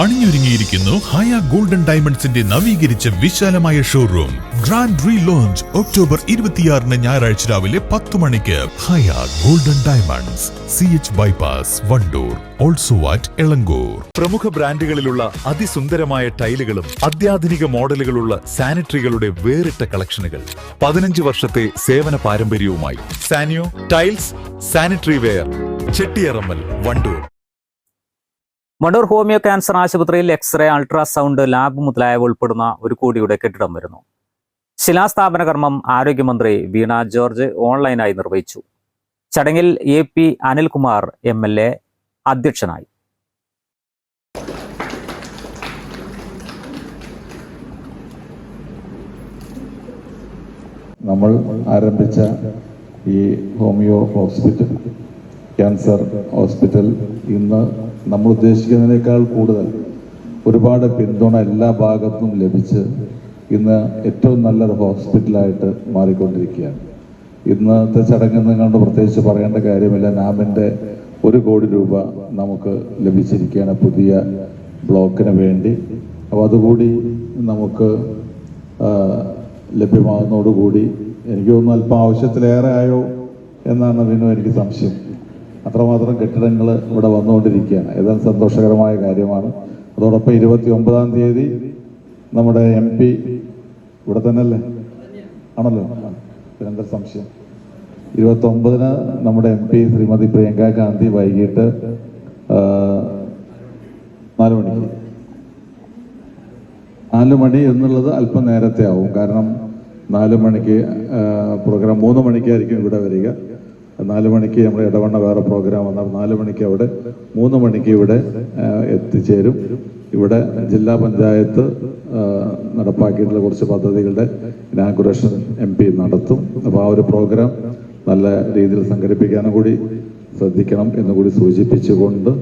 അണിഞ്ഞൊരുങ്ങിയിരിക്കുന്നു ഹയ golden ഡയമണ്ട്സിന്റെ നവീകരിച്ച വിശാലമായ showroom. Grand relaunch October ഇരുപത്തിയാറിന് ഞായറാഴ്ച രാവിലെ പത്ത് മണിക്ക്. Haya golden diamonds. C H bypass Wandoor. Also at Elankur. പ്രമുഖ ബ്രാൻഡുകളിലുള്ള അതിസുന്ദരമായ ടൈലുകളും അത്യാധുനിക മോഡലുകളുള്ള സാനിറ്ററികളുടെ വേറിട്ട കളക്ഷനുകൾ. പതിനഞ്ച് വർഷത്തെ സേവന പാരമ്പര്യവുമായി. Sanio tiles sanitary ware. Chettiyarammal Wandoor. Mandur homeo cancer ആശുപത്രിയിൽ എക്സ്റേ അൾട്രാസൗണ്ട് ലാബ് മുതലായവ ഉൾപ്പെടുന്ന ഒരു കോടിയുടെ കെട്ടിടം വരുന്നു. ശിലാസ്ഥാപന കർമ്മം ആരോഗ്യമന്ത്രി വീണ ജോർജ് ഓൺലൈനായി നിർവഹിച്ചു. ചടങ്ങിൽ A P Anilkumar M L A അധ്യക്ഷനായി. നമ്മൾ ആരംഭിച്ച ഈ ഹോമിയോ ഹോസ്പിറ്റൽ ക്യാൻസർ ഹോസ്പിറ്റൽ ഇന്ന് നമ്മൾ ഉദ്ദേശിക്കുന്നതിനേക്കാൾ കൂടുതൽ ഒരുപാട് പിന്തുണ എല്ലാ ഭാഗത്തും ലഭിച്ച് ഇന്ന് ഏറ്റവും നല്ലൊരു ഹോസ്പിറ്റലായിട്ട് മാറിക്കൊണ്ടിരിക്കുകയാണ്. ഇന്നത്തെ ചടങ്ങ് നിങ്ങളുടെ പ്രത്യേകിച്ച് പറയേണ്ട കാര്യമില്ല. നാമിന്റെ ഒരു കോടി രൂപ നമുക്ക് ലഭിച്ചിരിക്കുകയാണ് പുതിയ ബ്ലോക്കിന് വേണ്ടി. അപ്പോൾ അതുകൂടി നമുക്ക് ലഭ്യമാകുന്നതോടുകൂടി എനിക്ക് തോന്നുന്നു അല്പം ആവശ്യത്തിലേറെ ആയോ എന്നാണ് വിനു എനിക്ക് സംശയം. അത്രമാത്രം കെട്ടിടങ്ങൾ ഇവിടെ വന്നുകൊണ്ടിരിക്കുകയാണ്. ഏതായാലും സന്തോഷകരമായ കാര്യമാണ്. അതോടൊപ്പം ഇരുപത്തി ഒമ്പതാം തീയതി നമ്മുടെ എം പി ഇവിടെ തന്നെയല്ലേ? ആണല്ലോ? പിന്നെന്താ സംശയം? ഇരുപത്തി ഒമ്പതിന് നമ്മുടെ എം പി ശ്രീമതി പ്രിയങ്ക ഗാന്ധി വൈകിട്ട് നാല് മണിക്ക്. നാല് മണി എന്നുള്ളത് അല്പം നേരത്തെ ആവും. കാരണം നാല് മണിക്ക് പ്രോഗ്രാം മൂന്ന് മണിക്കായിരിക്കും ഇവിടെ വരിക. നാല് മണിക്ക് നമ്മുടെ ഇടവണ്ണ വേറെ പ്രോഗ്രാം വന്നാൽ നാല് മണിക്ക് അവിടെ മൂന്ന് മണിക്ക് ഇവിടെ എത്തിച്ചേരും. ഇവിടെ ജില്ലാ പഞ്ചായത്ത് നടപ്പാക്കിയിട്ടുള്ള കുറച്ച് പദ്ധതികളുടെ ഇനാഗുറേഷൻ എം പി നടത്തും. അപ്പോൾ ആ ഒരു പ്രോഗ്രാം നല്ല രീതിയിൽ സംഘടിപ്പിക്കാനും കൂടി ശ്രദ്ധിക്കണം എന്നുകൂടി സൂചിപ്പിച്ചുകൊണ്ട്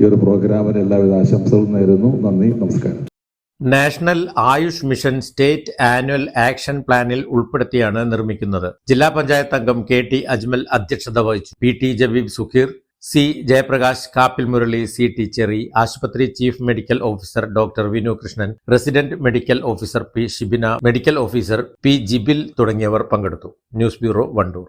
ഈ ഒരു പ്രോഗ്രാമിന് എല്ലാവിധ ആശംസകളും നേരുന്നു. നന്ദി നമസ്കാരം. National Ayush mission state annual action പ്ലാനിൽ ഉൾപ്പെടുത്തിയാണ് നിർമ്മിക്കുന്നത്. ജില്ലാ പഞ്ചായത്ത് അംഗം കെ ടി അജ്മൽ അധ്യക്ഷത വഹിച്ചു. P T Jabeeb Sukheer C Jayaprakash Kappil Murali C T Cherry ആശുപത്രി chief medical officer doctor Vinu Krishnan resident medical officer P Shibina medical officer P Jibil തുടങ്ങിയവർ പങ്കെടുത്തു. News bureau Wandoor.